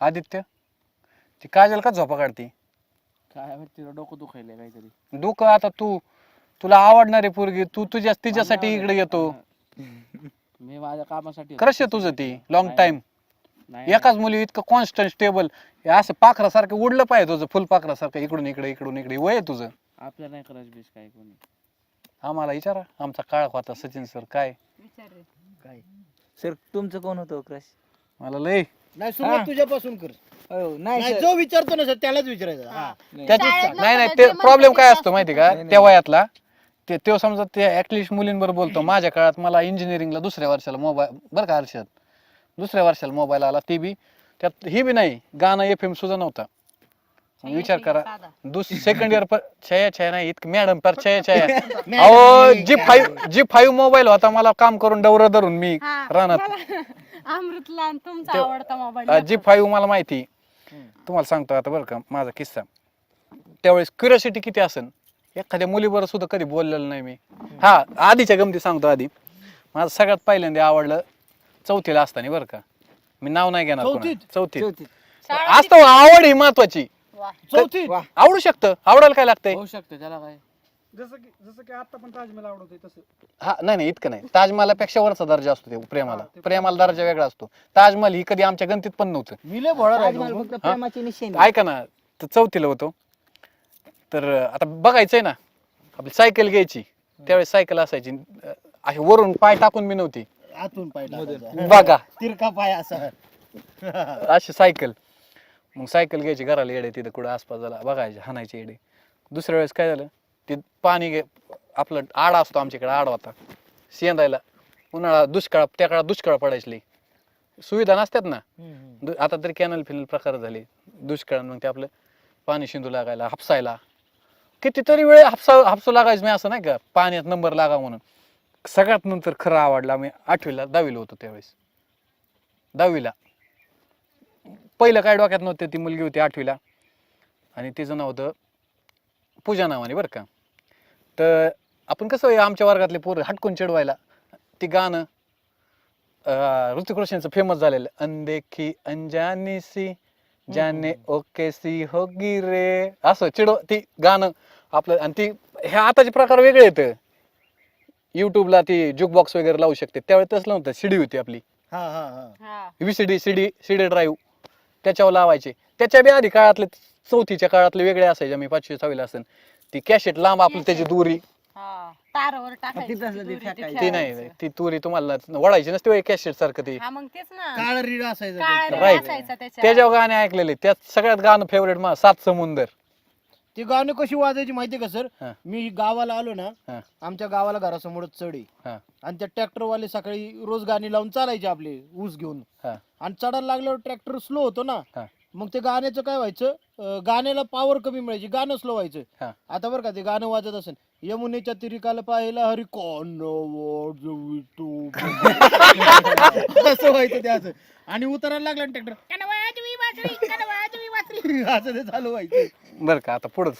आदित्य ती काजल का झोपा काढते? काय माहिती तिला डोकं दुखायलंय काहीतरी. दुःख आता तू तुला आवडणारी पोरगी तू तुझ्या तिच्यासाठी इकडे येतो. मी माझ्या कामासाठी होतो. क्रश आहे तुझं ती? लॉंग टाइम नाही, एकाच मुली इतकं कॉन्स्टंट स्टेबल असं पाखरासारखं उडलं पाहिजे तुझं फुल पाखरासारखं. इकडून इकडे इकडून इकडे. वय आहे तुझं. आपल्या नाही क्रश बिश काय कोणी. आम्हाला विचारा आमचा काळ होता सचिन सर. काय? विचार रे. काय? सर तुमचं कोण होतं क्रश मला लय नाही सुरुवात. तुझ्यापासून कर. हो नाही नाही सर. जो विचारतो ना सर त्यालाच विचारायचं. हा. त्याची नाही. नाही ते प्रॉब्लेम काय असतो माहिती का? नाही, नाही. त्या वयातला ते तो समजा ते ऍटलिस्ट मुलींबरोबर बोलतो. माझ्या काळात मला इंजिनिअरिंगला दुसऱ्या वर्षाला मोबाईल बरं का हर्षद? दुसऱ्या वर्षाला मोबाईल आला ते बी त्यात ही बी नाही गाणं एफ एम सुद्धा नव्हता. मग विचार करा. दुस सेकंड इयर पर छया छया नाही इतकं मॅडम पर छया छया. अहो जी फाईव्ह जी फाईव्ह मोबाईल होता मला काम करून डवर धरून मी हा, रानात. मला अमृतला आणि तुमचा ते- आवडता मोबाईल जी फाईव्ह मला माहिती तुम्हाला सांगतो आता बरं का माझा किस्सा. त्यावेळेस क्युरियोसिटी किती असेल एखाद्या मुलीबरोबर सुद्धा कधी बोललेलं नाही मी. हा आधीच्या गमती सांगतो आधी. माझं सगळ्यात पहिल्यांदा आवडलं चौथीला असताना बरं का. मी नाव नाही घेणार कोणाचं. चौथीत? चौथीत. चौथीत. असतं आवड ही महत्वाची. चौथी. आवडू शकतं. आवडायला काय लागतंय? होऊ शकतं त्याला काय? जसं की जसं की आता पण ताजमहल आवडतोय तसं. हा नाही नाही इतकं नाही. ताजमहालापेक्षा वरचा दर्जा असतो ते प्रेमाला. प्रेमाला दर्जा वेगळा असतो. ताजमहल ही कधी आमच्या गणतीत पण नव्हतं. मी लय भोळा राहिलो. ताजमहल मग. फक्त प्रेमाची निशाणी. ऐका ना तर चौथीला होतो. तर अं, आता बघायचंय ना आपली सायकल घ्यायची. त्यावेळेस सायकल असायची. अं, अशी वरून पाय टाकून मी नव्हती. आतून पाय टाकायचा. बघा. तिरका पाय असा. अशी सायकल. मग सायकल घ्यायची घराला येडे तिथं कुठं आसपास झाला बघायचे हाणायचे येडे. दुसऱ्या वेळेस काय झालं? ते पाणी घे आपलं आडा असतो आमच्याकडे आड होता. शेंदायला उन्हाळा दुष्काळ त्या काळात दुष्काळ पडायची लई. सुविधा नसतात ना. दु- आता तरी कॅनल फिनल प्रकार झाले. दुष्काळ मग ते आपलं पाणी शिंदू लागायला हापसायला. कितीतरी वेळ हापसा हापसू लागायचं मी असं नाही का? पाण्यात नंबर लागा म्हणून. सगळ्यात नंतर खरं आवडला मी आठवीला दहावीला होतो त्यावेळेस. दहावीला. पहिलं काय डोक्यात नव्हतं ती मुलगी होती आठवीला. आणि तिचं नाव होतं पूजा नावाने बरं का. तर आपण कसं आहे, आमच्या वर्गातले पोरं हटकून चिडवायला. ती गाणं ऋतिक रोशनचं फेमस झालेलं अनदेखी अंजानी सी जाने ओके सी होगी रे. असं चिडव ती गाणं आपलं आणि ती ह्या आताचे प्रकार वेगळे आहेत. युट्यूबला ती जुक बॉक्स वगैरे लावू शकते. त्यावेळी तसलं नव्हतं सीडी होती आपली. हा हा हा. हा. व्हीसीडी सीडी सीडी ड्राईव्ह त्याच्यावर लावायचे. त्याच्या बी आधी काळातले चौथीच्या काळातले वेगळे असायचे मी पाचवी सहावीला असेल ती कॅशेट लांब आपली त्याची दुरी हा तारावर टाकायची तिथं असलं ती दोरी. नाही ती तुरी तुम्हाला वळायची नसते कॅशेट सारखं ती हा मग तेच ना काळ रीड असायचं काळा ते. Red Right. असायचा त्याच्यात त्याच्यावर गाणे ऐकलेले त्यात सगळ्यात गाणं फेवरेट मा सात समुंदर ती गाणं कशी वाजायची माहितीये का सर. मी गावाला आलो ना हा. आमच्या गावाला घरासमोरच चढी हा. आणि त्या ट्रॅक्टर वाले सकाळी रोज गाणी लावून चालायचे आपले ऊस घेऊन हा. आणि चढायला लागल्यावर ट्रॅक्टर स्लो होतो ना हा. मग ते गाण्याचं काय व्हायचं? अं, गाण्याला पॉवर कमी मिळायची गाणं स्लो व्हायचं. हा. आता बरं का ते गाणं वाजत असेल यमुनेच्या तिरिकाला पाहिला हरी कोण वाजवितो? असं व्हायचं ते असं. आणि उतरायला लागला ट्रॅक्टर असं ते चालू व्हायचं. बरं का आता पुढं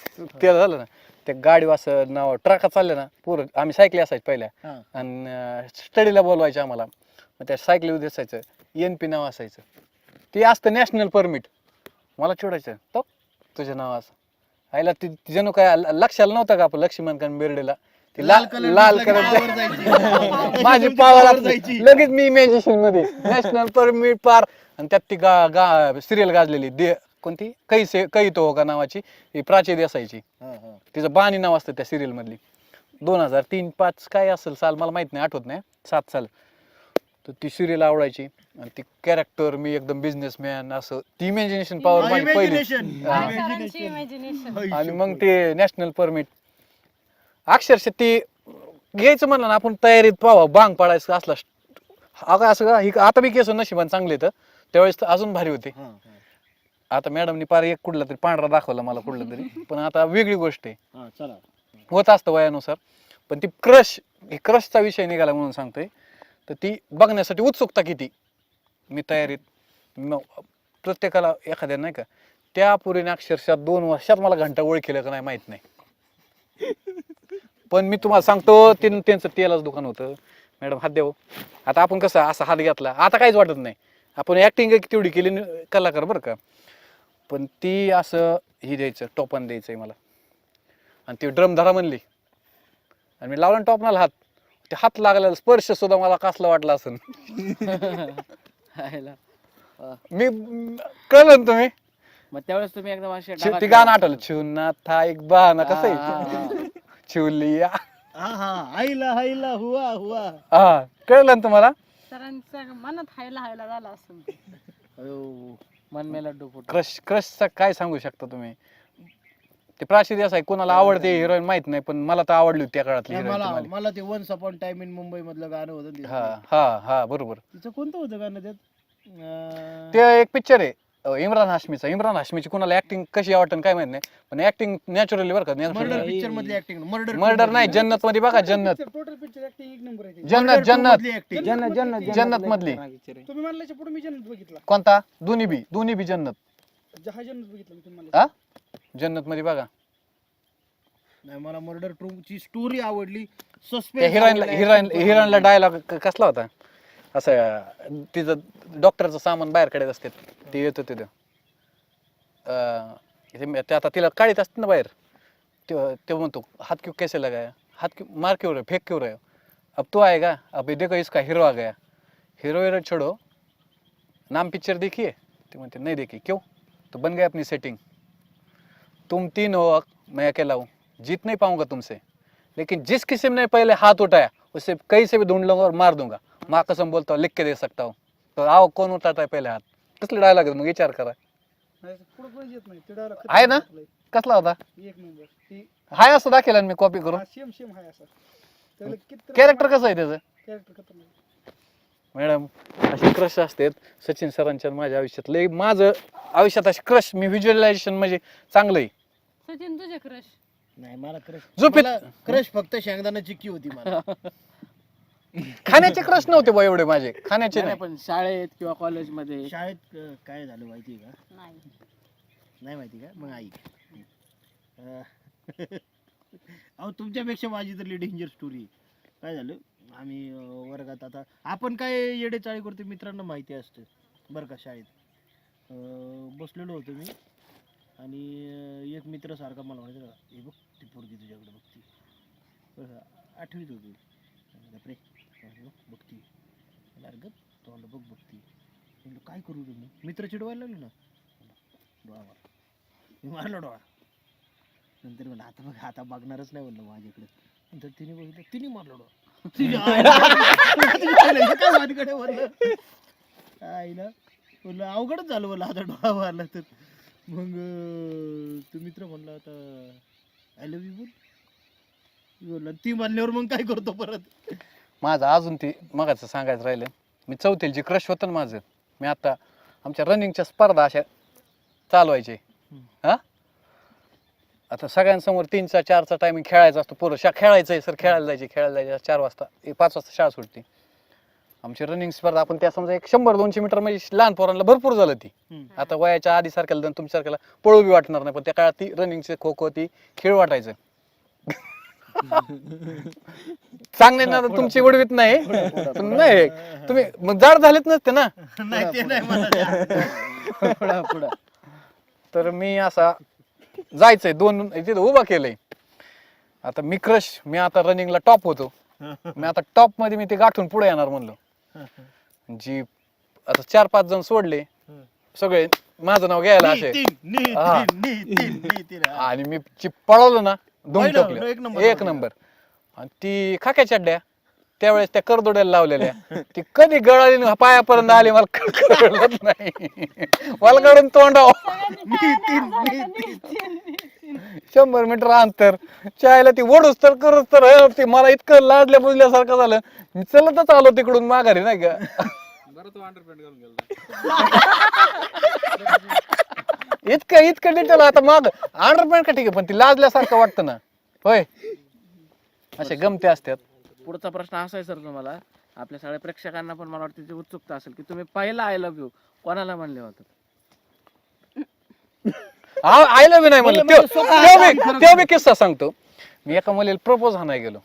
ते झालं ना ते गाडी असं नाव ट्रका चालले ना पोरं आम्ही सायकली असायची पहिल्या. हा. आणि स्टडीला बोलवायचे आम्हाला. मग त्या सायकली उद्या असायचं एन पी नाव असायचं. ते असतं नॅशनल परमिट मला चिडायचं तो तुझं नाव असं. आईला ती ती जणू काय ल- लक्षाला नव्हतं का आपण लक्ष्मण कान बेर्डेला? ती लाल कलर लाल दिसला की power कलर जायची. माझी पावर जायची. लगेच मी इमॅजिनेशनमध्ये. नॅशनल परमिट पार. आणि त्यात ती गा गा सिरियल गाजलेली. दे कोणती? कै से कै तो का नावाची. ही प्राची देसायची हा, हा. तिचं बाणी नाव असतं त्या सिरियल मधली. दोन हजार तीन पाच काय असेल साल? मला माहीत नाही. आठवत नाही. सात साल. तर ती सिरियल आवडायची. आणि ती कॅरेक्टर मी एकदम बिझनेसमॅन असं ती इमॅजिनेशन पॉवर माझी पहिली. हा. आणि मग ते नॅशनल परमिट अक्षरशः ते घ्यायचं म्हणलं ना आपण तयारीत पावा बांग पाडायचं असला अगं असं का ही आता बी केस नशिबान चांगले तर त्यावेळेस तर अजून भारी होते. आता मॅडमनी पार एक कुठला तरी पांढरा दाखवला मला कुठला तरी. पण आता वेगळी गोष्ट आहे. हा, चला. होत असतं वयानुसार. पण ती क्रश क्रशचा विषय निघाला म्हणून सांगतोय. तर ती बघण्यासाठी उत्सुकता किती? मी तयारीत म- प्रत्येकाला एखाद्या नाही का त्या पुरीने अक्षरशः दोन वर्षात मला घंटा ओळखीलं का नाही माहीत नाही. पण मी तुम्हाला सांगतो ते त्यांचं तेलाच दुकान होतं. मॅडम हात देऊ. आता आपण कसं असा हात घेतला. आता काहीच वाटत नाही. आपण ऍक्टिंग तेवढी केली न- कलाकार बरं का. पण ती असं ही द्यायचं टोपान द्यायचं आहे मला. आणि ती ड्रम धरा म्हणली. आणि मी लावला टॉपनाला हात. ते हात लागलेला स्पर्श सुद्धा मला कसला वाटला असेल. हायला. मी म, कळलं ना तुम्ही? मग त्यावेळेस तुम्ही एकदम असे ते गाणं. आठवलं छिवना था एक बहाना कसं हा, हा, आहे हा हा आईला हुआ हुआ. हा कळलं ना तुम्हाला? मनात हायला हायला झाला असं अयो. मन में लड्डू फुट क्रश क्रशचा काय सांगू शकता तुम्ही? ते प्राची देसाई कोणाला आवडते हिरोईन माहीत नाही पण मला तर आवडली होती त्या काळातली नाही, हिरोईन मला मला ते once upon time in Mumbai मधलं गाणं होतं ते. हा हा हा बरोबर. तिचं कोणतं होतं गाणं त्यात? अं, ते एक पिक्चर आहे. अं, इम्रान हाशमीचा. इम्रान हाशमीची कोणाला ऍक्टिंग कशी आवडतं काय माहीत नाही पण ऍक्टिंग नॅचरली बरं का मर्डर पिक्चर मधली ऍक्टिंग मर्डर मर्डर नाही जन्नत मध्ये बघा जन्नत. टोटल पिक्चर ऍक्टिंग एक नंबर आहे ते. जन्नत जन्नत. ऍक्टिंग जन्नत जन्नत जन्नत मधली. तुम्ही म्हणल्याच्या पुढे मी जन्नत बघितला. कोणता? दोन्ही बी दोन्ही बी जन्नत. जहा जन्नत बघितला मी हा जन्नत मध्ये बघा. नाही मला मर्डर ची स्टोरी आवडली. त्या सस्पेन्स डायलॉग कसला होता? असं तिचं डॉक्टरचं सामान बाहेर काढत असते. ते येतं तिथं अं, ते- ते आता तिला काढीत असते ना बाहेर. ते ते म्हणतो हात क्यों कैसे लगाया? हात क्यों मार क्यों रहे फेंक क्यों रहे हो? अब तो आएगा? अब ये देखो इसका हीरो आ गया. हीरो हीरो छोड़ो। नाम पिक्चर देखिए? ते म्हणते नहीं देखी। क्यों? तो बन गया अपनी सेटिंग तुम तीन हो मैं अकेला हूँ। जीत नहीं पाऊंगा तुमसे। लेकिन जिस किसी ने पहले हाथ उठाया उसे कहीं से भी ढूंढ लूंगा और मार दूंगा। माँ कसम बोलता हूँ लिख के दे सकता हूँ। तो आओ कौन उठाता है पहले हाथ? कसले डायलॉग मग विचार करा पुढे पण येत नाही ते डायलॉग आहे ना? कसला होता? एक नंबर। ती हाय असं दाखवला मी कॉपी करून सेम सेम आहे असा त्याला किती कॅरेक्टर कसं आहे त्याचं? कॅरेक्टर खतरनाक मॅडम अशी क्रश असतात सचिन सरांच्या आणि माझ्या आयुष्यात. लय माझं आयुष्यात अशी क्रश मी व्हिज्युअलायझेशन म्हणजे चांगलं आहे. सचिन तुझे क्रश नाही मला क्रश झोपेत- मला क्रश फक्त शेंगदाणा चिक्की होती मला. खाण्याचे क्रश नव्हते बा एवढे माझे. खाण्याचे नाही, नाही. पण शाळेत किंवा कॉलेजमध्ये शाळेत अं, काय झालं माहिती का? नाही. नाही माहिती का? मग आई. अं, अहो तुमच्यापेक्षा माझी तर डेंजर स्टोरी काय झालं? आम्ही अं, वर्गात आता आपण काय येडे चाळी करतो मित्रांना माहिती असतं. बरं का शाळेत. अं, बसलेलो होतो मी. आणि एक मित्र सारखा मला म्हणायचा का, हे बघ ती पोरगी तुझ्याकडे बघती बरं आठवीत होतो बापरे म्हटलं, बघती म्हटलं, अरे गप तोंड बघ बघती म्हटलं काय करू रे मग मित्र चिडवायला लागले ना डोळा मार मी मारला डोळा नंतर म्हणलं आता बघ आता बघणारच नाही म्हणलं माझ्याकडे नंतर तिने बघितलं तिने मारला डोळा हे काय माझ्याकडे म्हणलं आईला म्हणलं अवघडच झालं म्हणलं आता डोळा मारला तर मग तो मित्र म्हणला आता आय लव्ह यू बोल. बोलला ती मानल्यावर मग काय करतो परत? माझं अजून ती मगाचं सांगायचं राहिलं मी चौथीला जे क्रश होतं ना माझं मी आता आमच्या रनिंगच्या स्पर्धा अशा चालवायचे. हा? आता सगळ्यांसमोर तीनचा चारचा टायमिंग खेळायचा असतो पोरं शा खेळायचं आहे सर खेळायला जायचे खेळायला जायचे चार वाजता पाच वाजता शाळा सुटते. आमची रनिंग स्पर्धा आपण त्या समजा एक शंभर दोनशे मीटर म्हणजे लहान पोरांना भरपूर झालं ती. आता वयाच्या आधी सारख्याला तुमच्यासारख्याला पळू बी वाटणार नाही पण त्या काळात ती रनिंगचे खो खो ती खेळ वाटायचं. चांगले ना तुमची उडवीत नाही. पण नाही तुम्ही मग जाड झालेच नसते ना. तर मी असा जायचंय दोन तिथं उभा केलंय. आता मी क्रश मी आता रनिंगला टॉप होतो. मी आता टॉपमध्ये मी ते गाठून पुढे येणार म्हणलो. जी आता चार पाच जण सोडले सगळे माझं नाव घ्यायला असे. हा. आणि मी जी पळवलो ना दोन पहिलं, एक नंबर एक लावला. नंबर. आणि ती खाक्या चड्ड्या त्यावेळेस त्या करदोड्याला लावलेल्या. ती कधी गळाली न पायापर्यंत आली मला कळत नाही. मला काढून तोंडाव शंभर मीटर अंतर. चायला ती ओढूच तर करूच तर हं, ती मला इतकं लाडल्या बुजल्यासारखं झालं. मी चलतच आलो तिकडून माघारी नाही का? इतकं इतकं डिटेल आता माग. अंडरपॅन्ट का ठीक आहे पण ती लाजल्यासारखं वाटतं ना. होय. असे गमते असतात. पुढचा प्रश्न असा आहे सर तुम्हाला. आपल्या सगळ्या प्रेक्षकांना पण मला वाटतं त्याची उत्सुकता असेल की तुम्ही पहिला आय लव्ह यू कोणाला म्हणले होते? आय लव्ह नाही म्हणलं. त्यो मी- त्यो मी किस्सा सांगतो. मी एका मुलीला प्रपोज हाणाय गेलो.